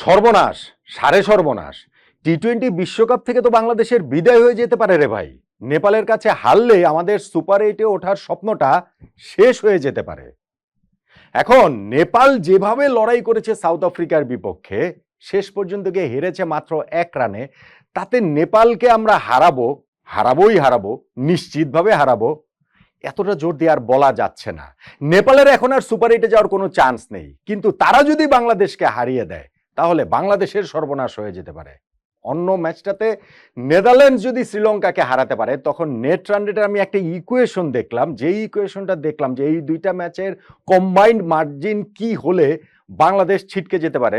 সর্বনাশ সারে সর্বনাশ। টি টোয়েন্টি বিশ্বকাপ থেকে তো বাংলাদেশের বিদায় হয়ে যেতে পারে রে ভাই। নেপালের কাছে হারলে আমাদের সুপার এইটে ওঠার স্বপ্নটা শেষ হয়ে যেতে পারে। এখন নেপাল যেভাবে লড়াই করেছে সাউথ আফ্রিকার বিপক্ষে, শেষ পর্যন্ত গিয়ে হেরেছে মাত্র এক রানে। তাতে নেপালকে আমরা হারাবো, হারাবোই হারাবো, নিশ্চিতভাবে হারাবো, এতটা জোর দিয়ে আর বলা যাচ্ছে না। নেপালের এখন আর সুপার এইটে যাওয়ার কোনো চান্স নেই। কিন্তু তারা যদি বাংলাদেশকে হারিয়ে দেয় তাহলে বাংলাদেশের সর্বনাশ হয়ে যেতে পারে। অন্য ম্যাচটাতে নেদারল্যান্ডস যদি শ্রীলঙ্কাকে হারাতে পারে, তখন নেট রান রেটের আমি একটা ইকুয়েশন দেখলাম। যে ইকুয়েশনটা দেখলাম যে এই দুইটা ম্যাচের কম্বাইন্ড মার্জিন কি হলে বাংলাদেশ ছিটকে যেতে পারে,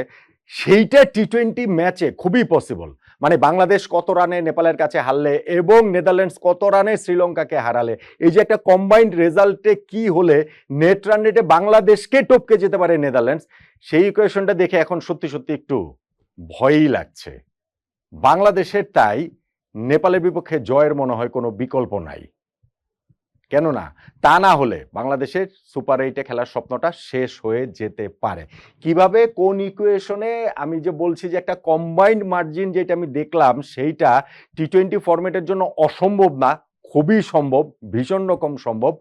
সেইটা টি টোয়েন্টি ম্যাচে খুবই পসিবল মানে বাংলাদেশ কত রানে নেপালের কাছে হারলে এবং নেদারল্যান্ডস কত রানে শ্রীলঙ্কাকে হারালে? এই যে একটা কম্বাইন্ড রেজাল্টে কি হলে নেট রান রেটে বাংলাদেশকে টপকে যেতে পারে নেদারল্যান্ডস? সেই ইকুয়েশনটা দেখে এখন সত্যি সত্যি একটু ভয়ই লাগছে। বাংলাদেশের তাই নেপালের বিপক্ষে জয়ের মনে হয় কোনো বিকল্প নাই। কেননা, তা না হলে বাংলাদেশের সুপার এইটে খেলার স্বপ্নটা শেষ হয়ে যেতে পারে। কীভাবে, কোন ইকুয়েশনে আমি যে বলছি যে একটা কম্বাইন্ড মার্জিন যেটা আমি দেখলাম, সেইটা টি টোয়েন্টি ফরম্যাটের জন্য অসম্ভব না, খুবই সম্ভব, ভীষণ রকম সম্ভব।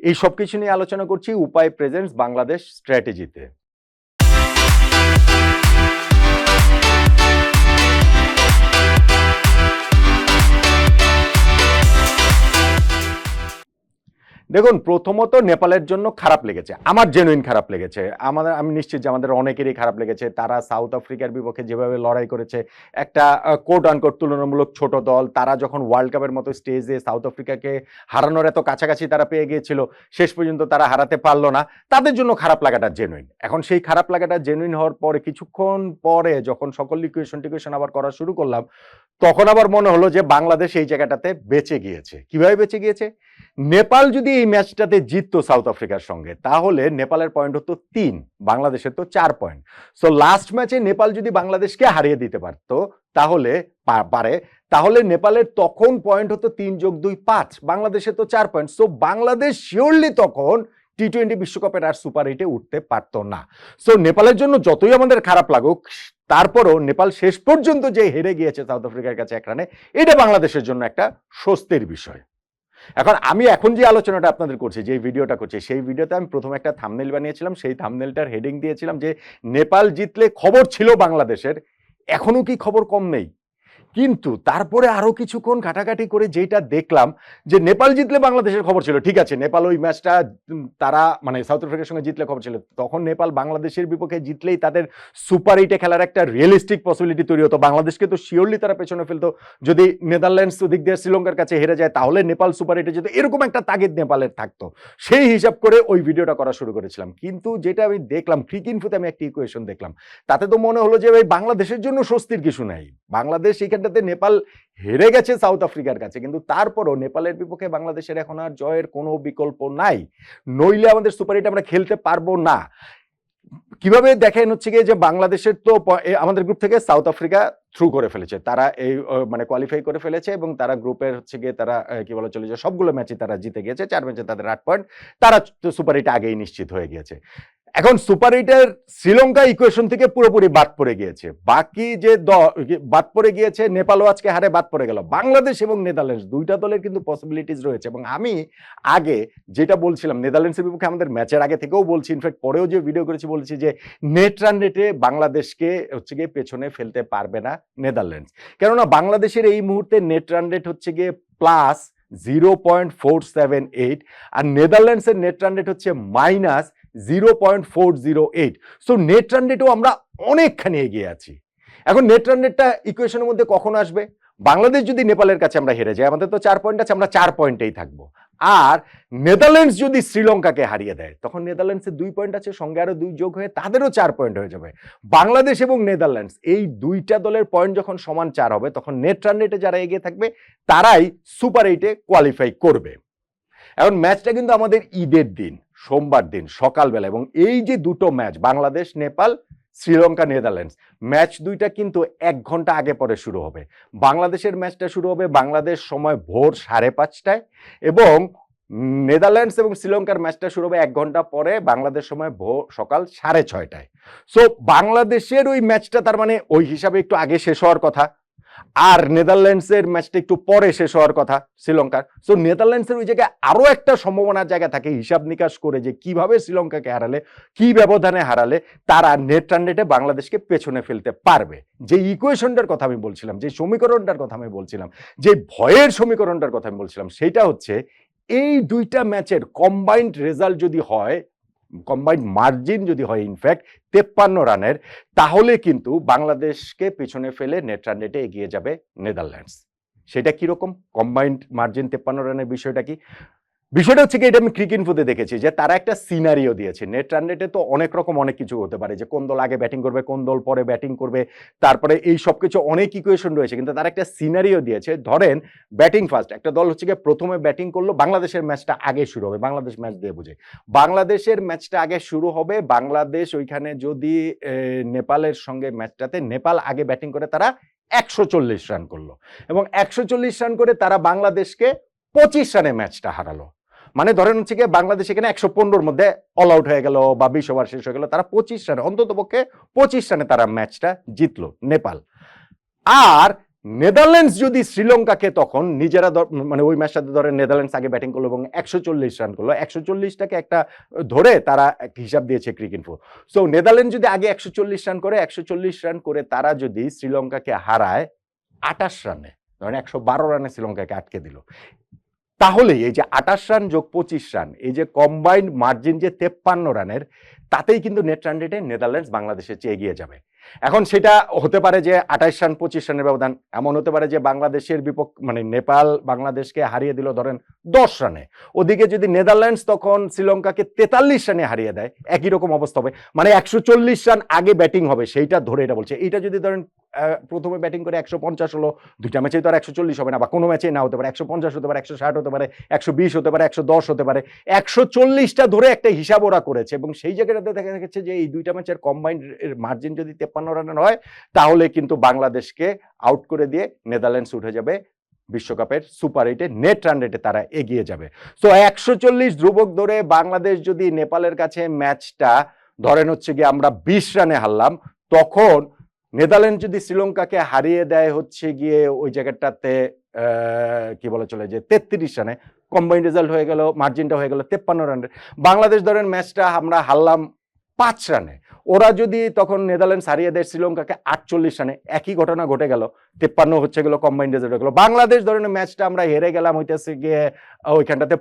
এই সব কিছু নিয়ে আলোচনা করছি উপায় প্রেজেন্স বাংলাদেশ স্ট্র্যাটেজিতে দেখুন, প্রথমত নেপালের জন্য খারাপ লেগেছে। আমার জেনুইন খারাপ লেগেছে। আমাদের, আমি নিশ্চিত যে আমাদের অনেকেরই খারাপ লেগেছে। তারা সাউথ আফ্রিকার বিপক্ষে যেভাবে লড়াই করেছে, একটা কোট আনকোট তুলনামূলক ছোট দল, তারা যখন ওয়ার্ল্ড কাপের মতো স্টেজে সাউথ আফ্রিকাকে হারানোর এত কাছাকাছি তারা পেয়ে গিয়েছিল, শেষ পর্যন্ত তারা হারাতে পারল না। তাদের জন্য খারাপ লাগাটা জেনুইন এখন সেই খারাপ লাগাটা জেনুইন হওয়ার পরে, কিছুক্ষণ পরে যখন সকল লিকুয়েশন টিকুয়েশন আবার করা শুরু করলাম, তখন আবার মনে হলো যে বাংলাদেশ এই জায়গাটাতে বেঁচে গিয়েছে। কীভাবে বেঁচে গিয়েছে? নেপাল যদি এই ম্যাচটাতে জিততো সাউথ আফ্রিকার সঙ্গে। তাহলে নেপালের পয়েন্ট হতো তিন, বাংলাদেশের তো চার পয়েন্ট। সো লাস্ট ম্যাচে নেপাল যদি বাংলাদেশকে হারিয়ে দিতে পারতো, তাহলে পারে। তাহলে নেপালের তখন পয়েন্ট হতো তিন যোগ দুই পাঁচ, বাংলাদেশের তো চার পয়েন্ট। সো বাংলাদেশ শিওরলি তখন টি টোয়েন্টি বিশ্বকাপের আর সুপার এইটে উঠতে পারতো না। সো নেপালের জন্য যতই আমাদের খারাপ লাগুক, তারপরও নেপাল শেষ পর্যন্ত যে হেরে গিয়েছে সাউথ আফ্রিকার কাছে এক রানে, এটা বাংলাদেশের জন্য একটা স্বস্তির বিষয়। এখন আমি এখন যে আলোচনাটা আপনাদের করছি, যে ভিডিওটা করছি, সেই ভিডিওতে আমি প্রথম একটা থামনেল বানিয়েছিলাম, সেই থামনেলটার হেডিং দিয়েছিলাম যে, নেপাল জিতলে খবর ছিল বাংলাদেশের, এখনও কি খবর কম নেই? কিন্তু তারপরে আরও কিছুক্ষণ ঘাটাঘাটি করে যেটা দেখলাম যে নেপাল জিতলে বাংলাদেশের খবর ছিল, ঠিক আছে, নেপাল ওই ম্যাচটা তারা মানে সাউথ আফ্রিকার সঙ্গে জিতলে খবর ছিল, তখন নেপাল বাংলাদেশের বিপক্ষে জিতলেই তাদের সুপার এইটে খেলার একটা রিয়েলিস্টিক পসিবিলিটি তৈরি হতো। বাংলাদেশকে তো শিওরলি তারা পেছনে ফেলতো। যদি নেদারল্যান্ডস দিক দিয়ে শ্রীলঙ্কার কাছে হেরে যায়, তাহলে নেপাল সুপার এইটে যেত এরকম একটা তাগিদ নেপালের থাকতো, সেই হিসাব করে ওই ভিডিওটা করা শুরু করেছিলাম। কিন্তু যেটা আমি দেখলাম ফ্রিক ইনফুতে আমি একটা ইকুয়েশন দেখলাম। তাতে তো মনে হলো যে, ভাই, বাংলাদেশের জন্য স্বস্তির কিছু নাই। বাংলাদেশ এইখানটাতে নেপাল হেরে গেছে সাউথ আফ্রিকার কাছে। কিন্তু তারপরও নেপালের বিপক্ষে বাংলাদেশের এখন আর জয়ের কোনো বিকল্প নাই। নইলে আমাদের সুপার এইট আমরা খেলতে পারব না। কীভাবে দেখেন হচ্ছে গিয়ে যে বাংলাদেশের তো আমাদের গ্রুপ থেকে সাউথ আফ্রিকা থ্রু করে ফেলেছে। তারা এই মানে কোয়ালিফাই করে ফেলেছে এবং তারা গ্রুপের হচ্ছে গিয়ে তারা কি বলা চলে যে সবগুলো ম্যাচে তারা জিতে গিয়েছে। চার ম্যাচে তাদের আট পয়েন্ট তারা সুপার এইট আগেই নিশ্চিত হয়ে গিয়েছে। এখন সুপার এইটের শ্রীলঙ্কা ইকুয়েশন থেকে পুরোপুরি বাদ পড়ে গিয়েছে। বাকি যে বাদ পড়ে গিয়েছে, নেপালও আজকে হারে বাদ পড়ে গেল। বাংলাদেশ এবং নেদারল্যান্ডস, দুইটা দলের কিন্তু পসিবিলিটিস রয়েছে এবং আমি আগে যেটা বলছিলাম, নেদারল্যান্ডসের বিপক্ষে আমাদের ম্যাচের আগে থেকেও বলছি ইনফ্যাক্ট পরেও যে ভিডিও করেছি বলছি যে নেট রান রেটে বাংলাদেশকে হচ্ছে গিয়ে পেছনে ফেলতে পারবে না নেদারল্যান্ডস। কেননা বাংলাদেশের এই মুহূর্তে নেট রান রেট হচ্ছে গিয়ে plus zero point four seven eight আর নেদারল্যান্ডসের নেট রান রেট হচ্ছে minus zero point four zero eight so net run রেটেও আমরা অনেকখানি এগিয়ে আছি। এখন নেট রান রেটটা ইকুয়েশনের মধ্যে কখন আসবে? বাংলাদেশ যদি নেপালের কাছে আমরা হেরে যাই, আমাদের তো চার পয়েন্ট আছে, আমরা চার পয়েন্টেই থাকব। আর নেদারল্যান্ডস যদি শ্রীলঙ্কাকে হারিয়ে দেয়, তখন নেদারল্যান্ডসের দুই পয়েন্ট আছে, সঙ্গে আরও দুই যোগ হয়ে তাদেরও চার পয়েন্ট হয়ে যাবে। বাংলাদেশ এবং নেদারল্যান্ডস, এই দুইটা দলের পয়েন্ট যখন সমান চার হবে, তখন নেট রান রেটে যারা এগিয়ে থাকবে, তারাই সুপার এইটে কোয়ালিফাই করবে। এখন ম্যাচটা কিন্তু আমাদের ঈদের দিন। সোমবার দিন, সকালবেলা এবং এই যে দুটো match, Bangladesh, Nepal, Sri Lanka, Netherlands, match দুইটা কিন্তু এক ঘণ্টা আগে পরে শুরু হবে। বাংলাদেশের ম্যাচটা শুরু হবে বাংলাদেশ সময় ভোর সাড়ে পাঁচটায় এবং নেদারল্যান্ডস এবং শ্রীলঙ্কার ম্যাচটা শুরু হবে এক ঘণ্টা পরে বাংলাদেশ সময় ভোর, সকাল সাড়ে ছয়টায়। সো বাংলাদেশের ওই ম্যাচটা তার মানে ওই হিসাবে একটু আগে শেষ হওয়ার কথা। আর নেদারল্যান্ডসের ম্যাচটা একটু পরে শেষ হওয়ার কথা শ্রীলঙ্কার। সো নেদারল্যান্ডসের ওই জায়গায় আরও একটা সম্ভাবনার জায়গা থাকে, হিসাব নিকাশ করে যে কীভাবে শ্রীলঙ্কাকে হারালে, কি ব্যবধানে হারালে তারা নেট রান রেটে বাংলাদেশকে পেছনে ফেলতে পারবে। যে ইকুয়েশনটার কথা আমি বলছিলাম, যে সমীকরণটার কথা আমি বলছিলাম, যে ভয়ের সমীকরণটার কথা আমি বলছিলাম, সেটা হচ্ছে এই দুইটা ম্যাচের কম্বাইন্ড রেজাল্ট যদি হয় কম্বাইন্ড মার্জিন যদি হয় ইনফ্যাক্ট তেপ্পান্ন রানের, তাহলে কিন্তু বাংলাদেশকে পিছনে ফেলে নেট রান রেটে এগিয়ে যাবে নেদারল্যান্ডস সেটা কীরকম? কম্বাইন্ড মার্জিন তেপ্পান্ন রানের বিষয়টা কি? বিষয়টা হচ্ছে কি, এটা আমি ক্রিক ইনফোতে দেখেছি যে তারা একটা সিনারিও দিয়েছে। নেট রান রেটে তো অনেক রকম অনেক কিছু হতে পারে যে কোন দল আগে ব্যাটিং করবে, কোন দল পরে ব্যাটিং করবে, তারপরে এই সব কিছু অনেক ইকুয়েশন রয়েছে। কিন্তু তারা একটা সিনারিও দিয়েছে, ধরেন ব্যাটিং ফার্স্ট একটা দল হচ্ছে গিয়ে প্রথমে ব্যাটিং করল, বাংলাদেশের ম্যাচটা আগে শুরু হবে, বাংলাদেশ ম্যাচ দিয়ে বুঝে। বাংলাদেশের ম্যাচটা আগে শুরু হবে, বাংলাদেশ ওইখানে যদি নেপালের সঙ্গে ম্যাচটাতে নেপাল আগে ব্যাটিং করে, তারা একশো চল্লিশ রান করল। এবং একশো চল্লিশ রান করে তারা বাংলাদেশকে পঁচিশ রানে ম্যাচটা হারালো। মানে ধরেন হচ্ছে গিয়ে বাংলাদেশ এখানে একশো পনেরোর মধ্যে অল আউট হয়ে গেল বা বিশ ওভার শেষ হয়ে গেল, তারা পঁচিশ রানে, অন্তত পক্ষে পঁচিশ রানে তারা ম্যাচটা জিতলো, নেপাল। আর নেদারল্যান্ডস যদি শ্রীলঙ্কাকে তখন নিজেরা মানে ওই ম্যাচটাতে ধরে নেদারল্যান্ডস আগে ব্যাটিং করল এবং একশো চল্লিশ রান করল, একশো চল্লিশটাকে একটা ধরে তারা হিসাব দিয়েছে ক্রিকেট সো নেদারল্যান্ড যদি আগে একশো চল্লিশ রান করে, একশো চল্লিশ রান করে তারা যদি শ্রীলঙ্কাকে হারায় আটাশ রানে, ধরেন একশো বারো রানে শ্রীলঙ্কাকে আটকে দিল। তাহলে এই যে আঠাশ রান যোগ পঁচিশ রান, এই যে কম্বাইন্ড মার্জিন যে তেপ্পান্ন রানের, তাতেই কিন্তু নেট রান রেটে নেদারল্যান্ডস বাংলাদেশের চেয়ে এগিয়ে যাবে। এখন সেটা হতে পারে যে আঠাশ রান, পঁচিশ রানের ব্যবধান। এমন হতে পারে যে বাংলাদেশের বিপক্ষ মানে নেপাল বাংলাদেশকে হারিয়ে দিল ধরেন দশ রানে। ওদিকে যদি নেদারল্যান্ডস তখন শ্রীলঙ্কাকে তেতাল্লিশ রানে হারিয়ে দেয়, একই রকম অবস্থা হবে। মানে একশো চল্লিশ রান আগে ব্যাটিং হবে, সেইটা ধরে এটা বলছে। এইটা যদি ধরেন প্রথমে ব্যাটিং করে একশো পঞ্চাশ হলো, দুইটা ম্যাচেই তো আর একশো চল্লিশ হবে না, বা কোনো ম্যাচেই না হতে পারে। একশো পঞ্চাশ হতে পারে, একশো ষাট হতে পারে, একশো বিশ হতে পারে, একশো দশ হতে পারে। একশো চল্লিশটা ধরে একটা হিসাব ওরা করেছে, এবং সেই জায়গাটাতে দেখা গেছে যে এই দুইটা ম্যাচের কম্বাইন্ড মার্জিন যদি তেপ্পান্ন রানের হয় তাহলে কিন্তু বাংলাদেশকে আউট করে দিয়ে নেদারল্যান্ডস উঠে যাবে বিশ্বকাপের সুপার এইটে নেট রান রেটে তারা এগিয়ে যাবে। সো একশো চল্লিশ ধ্রুবক ধরে বাংলাদেশ যদি নেপালের কাছে ম্যাচটা ধরেন হচ্ছে গিয়ে আমরা বিশ রানে হারলাম, তখন নেদারল্যান্ড যদি শ্রীলঙ্কাকে হারিয়ে দেয় হচ্ছে গিয়ে ওই জায়গাটাতে কি বলে চলে যে, তেত্রিশ রানে কম্বাইন রেজাল্ট হয়ে গেল মার্জিনটা হয়ে গেল তেপ্পান্ন রানের। বাংলাদেশ ধরেন ম্যাচটা আমরা হারলাম পাঁচ রানে। ওরা যদি তখন নেদারল্যান্ডস হারিয়ে দেয় শ্রীলঙ্কাকে আটচল্লিশ রানে, একই ঘটনা ঘটে গেল, তেপ্পান্ন হচ্ছে গেলো কম্বাইন্ড রেজাল্ট গেলো। বাংলাদেশ ধরনের ম্যাচটা আমরা হেরে গেলাম, হইতেছে গিয়ে ওইখানটাতে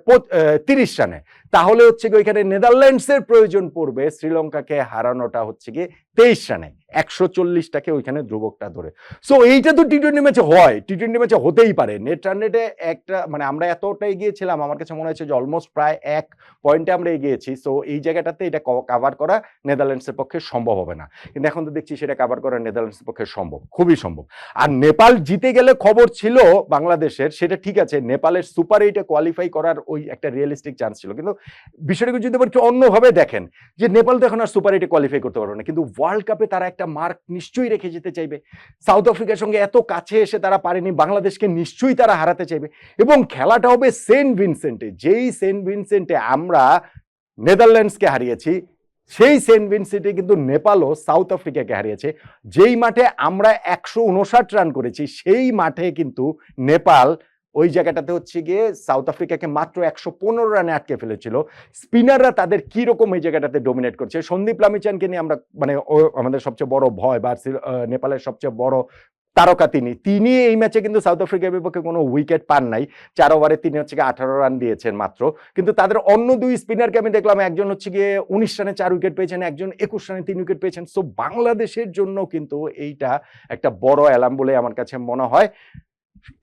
তিরিশ রানে। তাহলে হচ্ছে গিয়ে ওইখানে নেদারল্যান্ডসের প্রয়োজন পড়বে, শ্রীলঙ্কাকে হারানোটা হচ্ছে গিয়ে তেইশ রানে একশো চল্লিশটাকে ওইখানে ধ্রুবকটা ধরে। সো এইটা তো টি টোয়েন্টি ম্যাচে হয় টি টোয়েন্টি ম্যাচে হতেই পারে। নেট রান রেটে একটা মানে আমরা এতটা এগিয়েছিলাম আমার কাছে মনে হয়েছে যে অলমোস্ট প্রায় এক পয়েন্টে আমরা এগিয়েছি। সো এই জায়গাটাতে এটা কাভার করা নেদারল্যান্ডসের পক্ষে সম্ভব হবে না। কিন্তু এখন তো দেখছি সেটা কাভার করা নেদারল্যান্ডসের পক্ষে সম্ভব, খুবই সম্ভব। আর নেপাল জিতে গেলে খবর ছিল বাংলাদেশের, সেটা ঠিক আছে, নেপালের সুপার এইটে কোয়ালিফাই করার ওই একটা রিয়েলিস্টিক চান্স ছিল। কিন্তু বিষয়টাকে যদি আবার একটু অন্যভাবে দেখেন, যে নেপাল তো এখন আর সুপার এইটে কোয়ালিফাই করতে পারবে না। কিন্তু ওয়ার্ল্ড কাপে তারা একটা মার্ক নিশ্চয়ই রেখে যেতে চাইবে। সাউথ আফ্রিকার সঙ্গে এত কাছে এসে তারা পারেনি, বাংলাদেশকে নিশ্চয়ই তারা হারাতে চাইবে। এবং খেলাটা হবে সেন্ট ভিনসেন্টে যেই সেন্ট ভিনসেন্টে আমরা নেদারল্যান্ডসকে হারিয়েছি, সেই সেন্ট ভিনসেন্টে কিন্তু নেপালও সাউথ আফ্রিকাকে হারিয়েছে। যেই মাঠে আমরা একশো উনষাট রান করেছি, সেই মাঠে কিন্তু নেপাল ওই জায়গাটাতে হচ্ছে গিয়ে সাউথ আফ্রিকাকে মাত্র একশো পনেরো রানে আটকে ফেলেছিল। স্পিনাররা তাদের কীরকম এই জায়গাটাতে ডোমিনেট করছে? সন্দীপ লামিচানকে নিয়ে আমরা মানে আমাদের সবচেয়ে বড় ভয় বা নেপালের সবচেয়ে বড় তারকা তিনি। তিনি এই ম্যাচে কিন্তু সাউথ আফ্রিকার বিপক্ষে কোনো উইকেট পান নাই। চার ওভারে তিনি হচ্ছে গিয়ে আঠারো রান দিয়েছেন মাত্র। কিন্তু তাদের অন্য দুই স্পিনারকে আমি দেখলাম, একজন হচ্ছে গিয়ে উনিশ রানে চার উইকেট পেয়েছেন, একজন একুশ রানে তিন উইকেট পেয়েছেন। সো বাংলাদেশের জন্য কিন্তু এইটা একটা বড় অ্যালার্ম বলে আমার কাছে মনে হয়।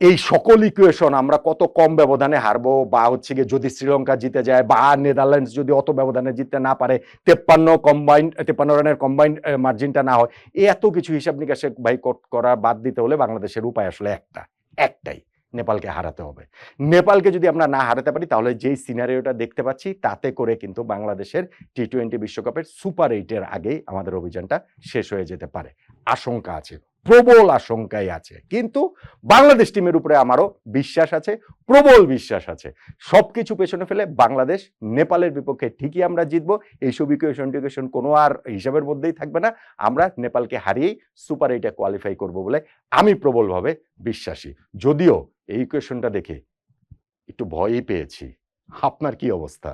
এই সকল ইকুয়েশন আমরা কত কম ব্যবধানে হারবো? বা হচ্ছে গিয়ে যদি শ্রীলঙ্কা জিতে যায় বা নেদারল্যান্ডস যদি অত ব্যবধানে জিততে না পারে, তেপ্পান্ন কম্বাইন্ড তেপ্পান্ন রানের কম্বাইন্ড মার্জিনটা না হয় এই এত কিছু হিসাব নিকাশে ভাই কট- করা বাদ দিতে হলে বাংলাদেশের উপায় আসলে একটা। একটাই, নেপালকে হারাতে হবে। নেপালকে যদি আমরা না হারাতে পারি, তাহলে যেই সিনারিওটা দেখতে পাচ্ছি, তাতে করে কিন্তু বাংলাদেশের টি টোয়েন্টি বিশ্বকাপের সুপার এইটের আগেই আমাদের অভিযানটা শেষ হয়ে যেতে পারে। আশঙ্কা আছে। প্রবল আশঙ্কায় আছে। কিন্তু বাংলাদেশ টিমের উপরে আমারও বিশ্বাস আছে, প্রবল বিশ্বাস আছে। সবকিছু পেছনে ফেলে বাংলাদেশ, নেপালের বিপক্ষে ঠিকই আমরা জিতবো এইসব ইকুয়েশন টিকুয়েশন কোনো আর হিসাবের মধ্যেই থাকবে না। আমরা নেপালকে হারিয়েই সুপার এইটে কোয়ালিফাই করব বলে আমি প্রবলভাবে বিশ্বাসী। যদিও এই ইকুয়েশনটা দেখে একটু ভয়ই পেয়েছি। আপনার কি অবস্থা?